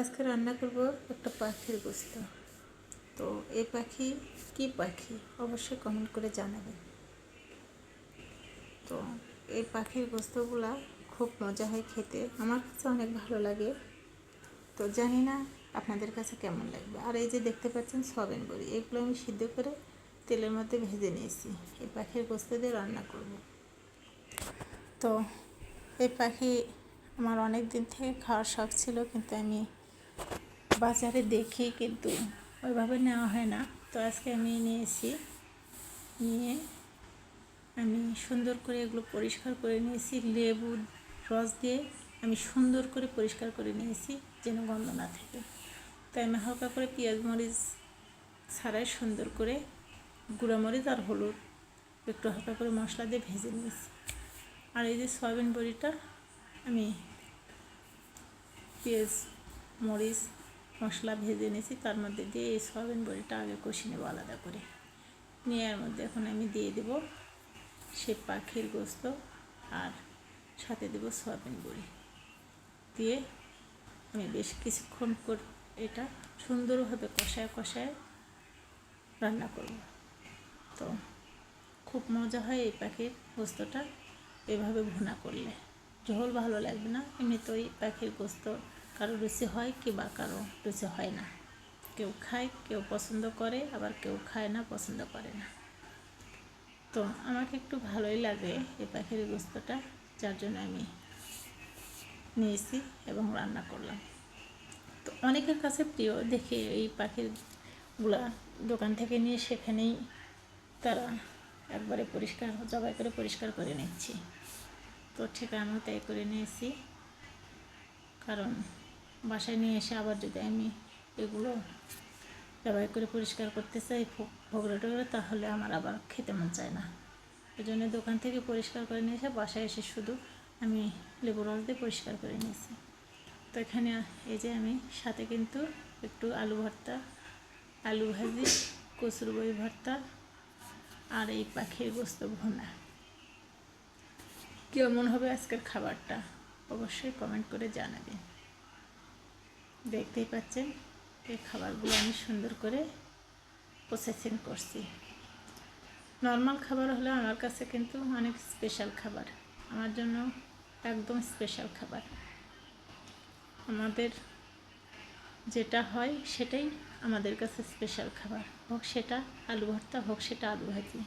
আজকে রান্না করব একটা পাখির গোস্ত। তো এই পাখি কি পাখি? অবশ্যই কমেন্ট করে জানাবেন তো এই পাখির গোস্তগুলা খুব মজা হয় খেতে। আমার কাছে অনেক ভালো লাগে। তো জানি না আপনাদের কাছে কেমন লাগবে। আর এই যে দেখতে পাচ্ছেন সবেন বড়ি, এগুলো আমি সিদ্ধ করে তেলের মধ্যে ভেজে নিয়েছি। এই পাখির গোস্ত দিয়ে রান্না করব। তো এই পাখি আমার অনেক দিন থেকে খাওয়ার শখ ছিল, কিন্তু আমি বাজারে দেখি, কিন্তু ওইভাবে নেওয়া হয় না। তো আজকে আমি নিয়েছি। নিয়ে আমি সুন্দর করে এগুলো পরিষ্কার করে নিয়েছি। লেবু, রস দিয়ে আমি সুন্দর করে পরিষ্কার করে নিয়েছি, যেন গন্ধ না থাকে। তো আমি হালকা করে পেঁয়াজ মরিচ ছাড়াই সুন্দর করে গুঁড়া মরিচ আর হলুদ একটু হালকা করে মশলা দিয়ে ভেজে নিয়েছি। আর এই যে সয়াবিন বড়িটা, আমি পেঁয়াজ, মরিচ মশলা ভেজে নিয়েছি, তার মধ্যে দিয়ে এই সয়াবিন বড়িটা আগে কষি নেব আলাদা করে। নিয়ে এর মধ্যে এখন আমি দিয়ে দেব সে পাখির গোস্ত আর সাথে দেবো সয়াবিন বড়ি। দিয়ে আমি বেশ কিছুক্ষণ কর এটা সুন্দরভাবে কষায় কষায় রান্না করব। তো খুব মজা হয় এই পাখির গোস্তটা এভাবে ভুনা করলে। ঝোল ভালো লাগবে না, এমনিতেই পাখির গোস্ত কারও রুচি হয় কি বা কারও রুচি হয় না। কেউ খায়, কেউ পছন্দ করে, আবার কেউ খায় না, পছন্দ করে না। তো আমাকে একটু ভালোই লাগে এই পাখির গোস্তটা, যার জন্য আমি নিয়েছি এবং রান্না করলাম। তো অনেকের কাছে প্রিয় দেখে এই পাখিরগুলা দোকান থেকে নিয়ে সেখানেই তারা একবারে পরিষ্কার, জবাই করে পরিষ্কার করে নিচ্ছি। তো ঠিক আমিও তাই করে নিয়েছি। কারণ বাসায় নিয়ে এসে আবার যদি আমি এগুলো জবাই করে পরিষ্কার করতে চাই ভোগড়ে টোগড়ে তাহলে আমার আবার খেতে মন চায় না। ওই জন্য দোকান থেকে পরিষ্কার করে নিয়ে এসে বাসায় এসে শুধু আমি লেবু রস দিয়ে পরিষ্কার করে নিয়েছি। তো এখানে এই যে আমি সাথে কিন্তু একটু আলু ভর্তা, আলু ভাজি, কচুর বই ভর্তা আর এই পাখির গোস্ত ভুনা। কেমন হবে আজকের খাবারটা অবশ্যই কমেন্ট করে জানাবেন। দেখতেই পাচ্ছেন, এই খাবারগুলো আমি সুন্দর করে প্রসেসিং করছি। নর্মাল খাবার হলে আমার কাছে কিন্তু অনেক স্পেশাল খাবার। আমার জন্য একদম স্পেশাল খাবার। আমাদের যেটা হয় সেটাই আমাদের কাছে স্পেশাল খাবার। হোক সেটা আলু ভর্তা, হোক সেটা আলু ভাজি।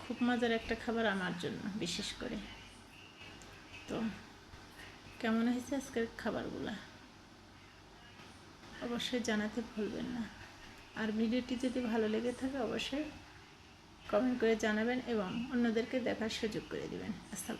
খুব মজার একটা খাবার আমার জন্য, বিশেষ করে। তো, কেমন হয়েছে আজকের খাবারগুলা? অবশ্যই জানাতে ভুলবেন না। আর ভিডিওটি যদি ভালো লেগে থাকে, অবশ্যই কমেন্ট করে জানাবেন এবং অন্যদেরকে দেখার সুযোগ করে দেবেন। আসসালাম